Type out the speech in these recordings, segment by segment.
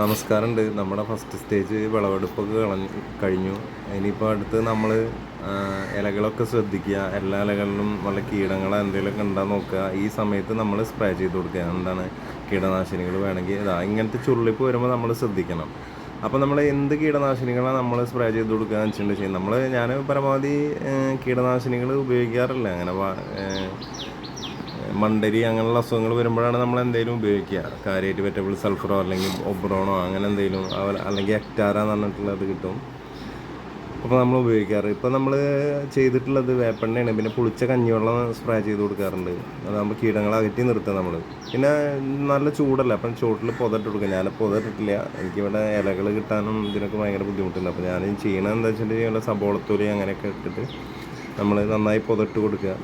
നമസ്കാരമുണ്ട്. നമ്മുടെ first stage വിളവെടുപ്പൊക്കെ കളഞ്ഞു കഴിഞ്ഞു. ഇനിയിപ്പോൾ അടുത്ത് നമ്മൾ ഇലകളൊക്കെ ശ്രദ്ധിക്കുക. എല്ലാ ഇലകളിലും വല്ല കീടങ്ങളോ എന്തെങ്കിലുമൊക്കെ ഉണ്ടാ നോക്കുക. ഈ സമയത്ത് നമ്മൾ സ്പ്രേ ചെയ്ത് കൊടുക്കുക. എന്താണ്? കീടനാശിനികൾ വേണമെങ്കിൽ ഇതാ ഇങ്ങനത്തെ ചുള്ളിപ്പ് വരുമ്പോൾ നമ്മൾ ശ്രദ്ധിക്കണം. അപ്പോൾ നമ്മൾ എന്ത് കീടനാശിനികളാണ് നമ്മൾ സ്പ്രേ ചെയ്ത് കൊടുക്കുക എന്ന് വെച്ചിട്ടുണ്ടെങ്കിൽ നമ്മൾ ഞാൻ പരമാവധി കീടനാശിനികൾ ഉപയോഗിക്കാറില്ല. അങ്ങനെ മണ്ടരി അങ്ങനെയുള്ള അസുഖങ്ങൾ വരുമ്പോഴാണ് നമ്മൾ എന്തെങ്കിലും ഉപയോഗിക്കുക. കാര്യമായിട്ട് വെറ്റബിൾ സൾഫറോ അല്ലെങ്കിൽ ഒബ്രോണോ അങ്ങനെ എന്തെങ്കിലും അല്ലെങ്കിൽ എക്ടാര എന്ന് പറഞ്ഞിട്ടുള്ളത് കിട്ടും. അപ്പോൾ നമ്മൾ ഉപയോഗിക്കാറ്. ഇപ്പോൾ നമ്മൾ ചെയ്തിട്ടുള്ളത് വേപ്പെണ്ണയാണ്. പിന്നെ പുളിച്ച കഞ്ഞിവെള്ളം സ്പ്രേ ചെയ്ത് കൊടുക്കാറുണ്ട്. അതാകുമ്പോൾ കീടങ്ങൾ അകറ്റി നിർത്തുക നമ്മൾ പിന്നെ നല്ല ചൂടല്ല? അപ്പം ചൂട്ടിൽ പുതട്ട് കൊടുക്കുക ഞാൻ പുതട്ടിട്ടില്ല. എനിക്കിവിടെ ഇലകൾ കിട്ടാനും ഇതിനൊക്കെ ഭയങ്കര ബുദ്ധിമുട്ടുണ്ട്. അപ്പോൾ ഞാൻ ചെയ്യണത് വെച്ചിട്ടുണ്ടെങ്കിൽ സബോളത്തൊലി അങ്ങനെയൊക്കെ ഇട്ടിട്ട് നമ്മൾ നന്നായി പുതട്ട് കൊടുക്കുക.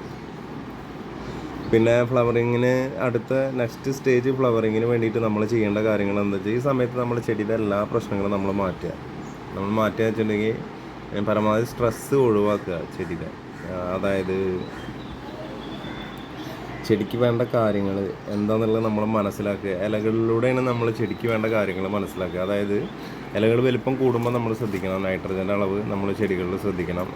പിന്നെ ഫ്ലവറിങ്ങിന് അടുത്ത നെക്സ്റ്റ് സ്റ്റേജ് ഫ്ലവറിങ്ങിന് വേണ്ടിയിട്ട് നമ്മൾ ചെയ്യേണ്ട കാര്യങ്ങൾ എന്താ വെച്ചാൽ ഈ സമയത്ത് നമ്മൾ ചെടിയുടെ എല്ലാ പ്രശ്നങ്ങളും നമ്മൾ മാറ്റുക. നമ്മൾ മാറ്റുക വെച്ചിട്ടുണ്ടെങ്കിൽ പരമാവധി സ്ട്രെസ്സ് ഒഴിവാക്കുക ചെടിയുടെ. അതായത് ചെടിക്ക് വേണ്ട കാര്യങ്ങൾ എന്താണെന്നുള്ളത് നമ്മൾ മനസ്സിലാക്കുക. ഇലകളിലൂടെയാണ് നമ്മൾ ചെടിക്ക് വേണ്ട കാര്യങ്ങൾ മനസ്സിലാക്കുക. അതായത് ഇലകൾ വലുപ്പം കൂടുമ്പോൾ നമ്മൾ ശ്രദ്ധിക്കണം. നൈട്രജന്റെ അളവ് നമ്മൾ ചെടികളിൽ ശ്രദ്ധിക്കണം.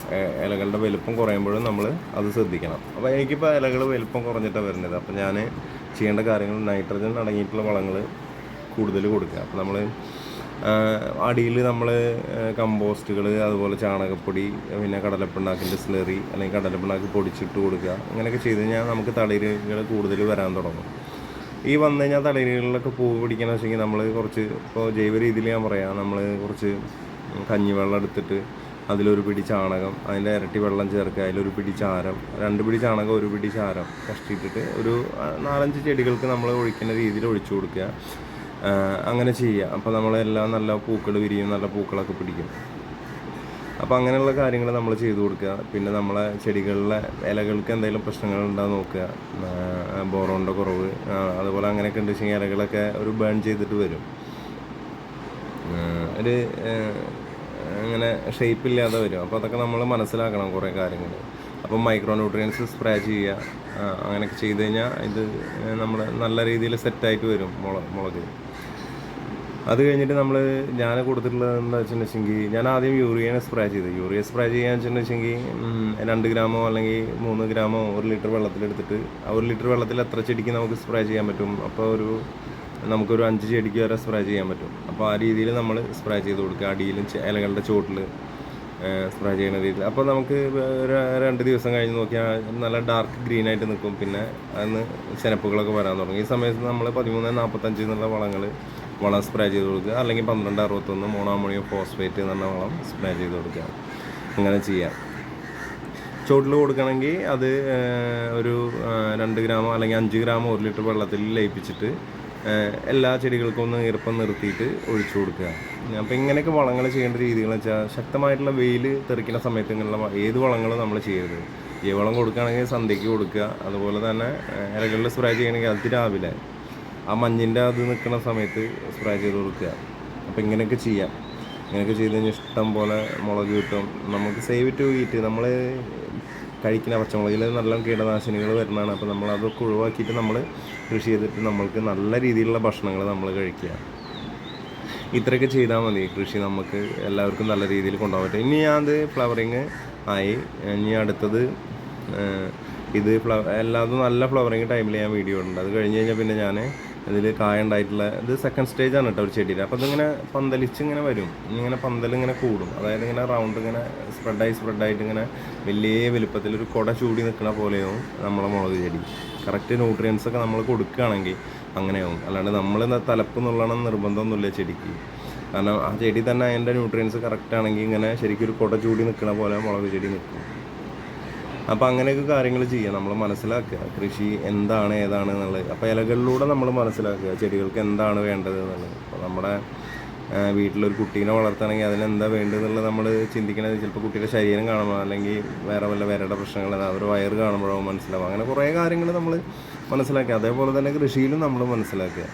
ഇലകളുടെ വലുപ്പം കുറയുമ്പോഴും നമ്മൾ അത് ശ്രദ്ധിക്കണം. അപ്പോൾ എനിക്കിപ്പോൾ ഇലകൾ വലുപ്പം കുറഞ്ഞിട്ടാണ് വരുന്നത്. അപ്പോൾ ഞാൻ ചെയ്യേണ്ട കാര്യങ്ങൾ നൈട്രജൻ അടങ്ങിയിട്ടുള്ള വളങ്ങൾ കൂടുതൽ കൊടുക്കുക. അപ്പോൾ നമ്മൾ അടിയിൽ നമ്മൾ കമ്പോസ്റ്റുകൾ അതുപോലെ ചാണകപ്പൊടി പിന്നെ കടലപ്പിണ്ണാക്കിന്റെ സ്ലറി അല്ലെങ്കിൽ കടലപ്പിണ്ണാക്ക് പൊടിച്ചിട്ട് കൊടുക്കുക. അങ്ങനെയൊക്കെ ചെയ്ത് കഴിഞ്ഞാൽ നമുക്ക് തളിരുകൾ കൂടുതൽ വരാൻ തുടങ്ങും. ഈ വന്നു കഴിഞ്ഞാൽ തളിരുകളിലൊക്കെ പൂവ് പിടിക്കണമെന്ന് വെച്ചെങ്കിൽ നമ്മൾ കുറച്ച് ഇപ്പോൾ ജൈവ രീതിയിൽ ഞാൻ പറയാം. നമ്മൾ കുറച്ച് കഞ്ഞിവെള്ളം എടുത്തിട്ട് അതിലൊരു പിടി ചാണകം അതിന്റെ ഇരട്ടി വെള്ളം ചേർക്കുക അതിലൊരു പിടി ചാരം രണ്ട് പിടി ചാണകം ഒരു പിടി ചാരം കഷ്ടിയിട്ടിട്ട് ഒരു നാലഞ്ച് ചെടികൾക്ക് നമ്മൾ ഒഴിക്കുന്ന രീതിയിൽ ഒഴിച്ചു കൊടുക്കുക. അങ്ങനെ ചെയ്യുക. അപ്പോൾ നമ്മളെല്ലാം നല്ല പൂക്കൾ വിരിയും നല്ല പൂക്കളൊക്കെ പിടിക്കും. അപ്പോൾ അങ്ങനെയുള്ള കാര്യങ്ങൾ നമ്മൾ ചെയ്തു കൊടുക്കുക. പിന്നെ നമ്മളെ ചെടികളിലെ ഇലകൾക്ക് എന്തെങ്കിലും പ്രശ്നങ്ങൾ ഉണ്ടോ നോക്കുക. ബോറോണിന്റെ കുറവ് അതുപോലെ അങ്ങനെയൊക്കെ ഉണ്ട് വെച്ചെങ്കിൽ ഇലകളൊക്കെ ഒരു ബേൺ ചെയ്തിട്ട് വരും. ഒരു അങ്ങനെ ഷേപ്പ് ഇല്ലാതെ വരും. അപ്പോൾ അതൊക്കെ നമ്മൾ മനസ്സിലാക്കണം കുറേ കാര്യങ്ങൾ അപ്പം മൈക്രോ ന്യൂട്രിയൻസ് സ്പ്രേ ചെയ്യുക അങ്ങനെയൊക്കെ ചെയ്ത് കഴിഞ്ഞാൽ ഇത് നമ്മൾ നല്ല രീതിയിൽ സെറ്റായിട്ട് വരും മുളക് മുളക്. അത് കഴിഞ്ഞിട്ട് നമ്മൾ ഞാൻ കൊടുത്തിട്ടുള്ളത് എന്താ വെച്ചിട്ടുണ്ടെങ്കിൽ ഞാൻ ആദ്യം യൂറിയനെ സ്പ്രേ ചെയ്ത്. യൂറിയ സ്പ്രേ ചെയ്യാന്ന് വെച്ചിട്ടുണ്ടെങ്കിൽ രണ്ട് ഗ്രാമോ അല്ലെങ്കിൽ മൂന്ന് ഗ്രാമോ ഒരു ലിറ്റർ വെള്ളത്തിലെടുത്തിട്ട് ആ ഒരു ലിറ്റർ വെള്ളത്തിൽ എത്ര ചെടിക്ക് നമുക്ക് സ്പ്രേ ചെയ്യാൻ പറ്റും? അപ്പോൾ ഒരു നമുക്കൊരു അഞ്ച് ചെടിക്ക് വരെ സ്പ്രേ ചെയ്യാൻ പറ്റും. അപ്പോൾ ആ രീതിയിൽ നമ്മൾ സ്പ്രേ ചെയ്ത് കൊടുക്കുക. അടിയിലും ഇലകളുടെ ചോട്ടിൽ സ്പ്രേ ചെയ്യുന്ന രീതിയിൽ. അപ്പോൾ നമുക്ക് രണ്ട് ദിവസം കഴിഞ്ഞ് നോക്കിയാൽ നല്ല ഡാർക്ക് ഗ്രീൻ ആയിട്ട് നിൽക്കും. പിന്നെ അതിന് ചെനപ്പുകളൊക്കെ വരാൻ തുടങ്ങും. ഈ സമയത്ത് നമ്മൾ പതിമൂന്ന് നാൽപ്പത്തഞ്ച് എന്നുള്ള വളങ്ങൾ വളം സ്പ്രേ ചെയ്ത് കൊടുക്കുക. അല്ലെങ്കിൽ പന്ത്രണ്ട് അറുപത്തൊന്ന് മോണോമോണിയോ ഫോസ്ഫേറ്റ് എന്ന് പറഞ്ഞ വളം സ്പ്രേ ചെയ്ത് കൊടുക്കുക. അങ്ങനെ ചെയ്യാം. ചോട്ടിൽ കൊടുക്കണമെങ്കിൽ അത് ഒരു രണ്ട് ഗ്രാമോ അല്ലെങ്കിൽ അഞ്ച് ഗ്രാമോ ഒരു ലിറ്റർ വെള്ളത്തിൽ ലയിപ്പിച്ചിട്ട് എല്ലാ ചെടികൾക്കും ഒന്ന് ഈർപ്പം നിർത്തിയിട്ട് ഒഴിച്ചു കൊടുക്കുക. അപ്പോൾ ഇങ്ങനെയൊക്കെ വളങ്ങൾ ചെയ്യേണ്ട രീതികൾ വെച്ചാൽ ശക്തമായിട്ടുള്ള വെയിൽ തെറിക്കുന്ന സമയത്ത് ഇങ്ങനെയുള്ള ഏത് വളങ്ങളും നമ്മൾ ചെയ്യരുത്. ജൈവവളം കൊടുക്കുകയാണെങ്കിൽ സന്ധ്യയ്ക്ക് കൊടുക്കുക. അതുപോലെ തന്നെ ഇലകളിൽ സ്പ്രേ ചെയ്യണമെങ്കിൽ അത് രാവിലെ. ആ മഞ്ഞിന്റെ അത് നിൽക്കുന്ന സമയത്ത് സ്പ്രേ ചെയ്ത് കൊടുക്കുക. അപ്പോൾ ഇങ്ങനെയൊക്കെ ചെയ്യാം. ഇങ്ങനെയൊക്കെ ചെയ്ത് കഴിഞ്ഞാൽ ഇഷ്ടം പോലെ മുളക് കിട്ടും. നമുക്ക് സേവ് ടു ഈറ്റ് നമ്മൾ കഴിക്കുന്ന പച്ചമുളകിൽ നല്ല കീടനാശിനികൾ വരുന്നതാണ്. അപ്പോൾ നമ്മൾ അതൊക്കെ ഒഴിവാക്കിയിട്ട് നമ്മൾ കൃഷി ചെയ്തിട്ട് നമ്മൾക്ക് നല്ല രീതിയിലുള്ള ഭക്ഷണങ്ങൾ നമ്മൾ കഴിക്കുക. ഇത്രയൊക്കെ ചെയ്താൽ മതി. കൃഷി നമുക്ക് എല്ലാവർക്കും നല്ല രീതിയിൽ കൊണ്ടുപോകാൻ പറ്റും. ഇനി അത് ഫ്ലവറിങ് ആയി. ഇനി അടുത്തത് ഇത് ഫ്ലവ എല്ലാതും നല്ല ഫ്ലവറിങ് ടൈമിൽ ഞാൻ വീഡിയോ ഉണ്ട് അത് കഴിഞ്ഞ് കഴിഞ്ഞാൽ പിന്നെ ഞാൻ ഇതിൽ കായ ഉണ്ടായിട്ടുള്ള ഇത് സെക്കൻഡ് സ്റ്റേജ് ആണ് കേട്ടോ ഒരു ചെടിയിൽ അപ്പോൾ ഇതിങ്ങനെ പന്തലിച്ച് ഇങ്ങനെ വരും. ഇങ്ങനെ പന്തൽ ഇങ്ങനെ കൂടും. അതായത് ഇങ്ങനെ റൗണ്ട് ഇങ്ങനെ സ്പ്രെഡായി സ്പ്രെഡായിട്ട് ഇങ്ങനെ വലിയ വലുപ്പത്തിൽ ഒരു കുട ചൂടി നിൽക്കുന്ന പോലെയാവും നമ്മളെ മുളക് ചെടി. കറക്റ്റ് ന്യൂട്രിയൻസ് ഒക്കെ നമ്മൾ കൊടുക്കുകയാണെങ്കിൽ അങ്ങനെയാവും. അല്ലാണ്ട് നമ്മൾ തലപ്പ് എന്നുള്ളതാണ് നിർബന്ധമൊന്നുമില്ല ചെടിക്ക്. കാരണം ആ ചെടി തന്നെ അതിന്റെ ന്യൂട്രിയൻസ് കറക്റ്റ് ആണെങ്കിൽ ഇങ്ങനെ ശരിക്കും ഒരു കുട ചൂടി നിൽക്കുന്ന പോലെ മുളക് ചെടി നിൽക്കും അപ്പോൾ അങ്ങനെയൊക്കെ കാര്യങ്ങൾ ചെയ്യുക നമ്മൾ മനസ്സിലാക്കുക. കൃഷി എന്താണ് ഏതാണ് എന്നുള്ളത്. അപ്പോൾ ഇലകളിലൂടെ നമ്മൾ മനസ്സിലാക്കുക ചെടികൾക്ക് എന്താണ് വേണ്ടത് എന്നുള്ളത്. അപ്പോൾ നമ്മുടെ വീട്ടിലൊരു കുട്ടീനെ വളർത്തുകയാണെങ്കിൽ അതിനെന്താ വേണ്ടതെന്നുള്ളത് നമ്മൾ ചിന്തിക്കണത്. ചിലപ്പോൾ കുട്ടിയുടെ ശരീരം കാണുമ്പോൾ അല്ലെങ്കിൽ വേറെ വല്ല വേറെ പ്രശ്നങ്ങൾ അവർ വയറ് കാണുമ്പോഴോ മനസ്സിലാവും അങ്ങനെ കുറേ കാര്യങ്ങൾ നമ്മൾ മനസ്സിലാക്കുക. അതേപോലെ തന്നെ കൃഷിയിലും നമ്മൾ മനസ്സിലാക്കുക.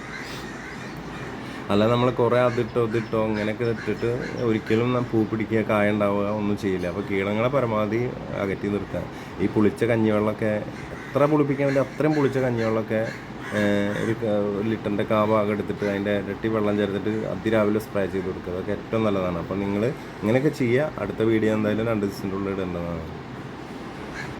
അല്ല നമ്മൾ കുറേ അതിട്ടോ ഇതിട്ടോ അങ്ങനെയൊക്കെ ഇട്ടിട്ട് ഒരിക്കലും പൂ പിടിക്കുക കായ ഉണ്ടാവുക ഒന്നും ചെയ്യില്ല. അപ്പോൾ കീടങ്ങളെ പരമാവധി അകറ്റി നിർത്തുക ഈ പുളിച്ച കഞ്ഞിവെള്ളമൊക്കെ എത്ര പുളിപ്പിക്കാൻ വേണ്ടി അത്രയും പുളിച്ച കഞ്ഞിവെള്ളമൊക്കെ ഒരു ലിറ്ററിന്റെ കാ ഭാഗം എടുത്തിട്ട് അതിന്റെ ഇരട്ടി വെള്ളം ചേർത്തിട്ട് അതിരാവിലെ സ്പ്രേ ചെയ്ത് കൊടുക്കുക. അതൊക്കെ ഏറ്റവും നല്ലതാണ്. അപ്പോൾ നിങ്ങൾ ഇങ്ങനെയൊക്കെ ചെയ്യുക. അടുത്ത വീഡിയോ എന്തായാലും രണ്ട് ദിവസത്തിന്റെ ഉള്ളിൽ ഇടേണ്ടതാണ്.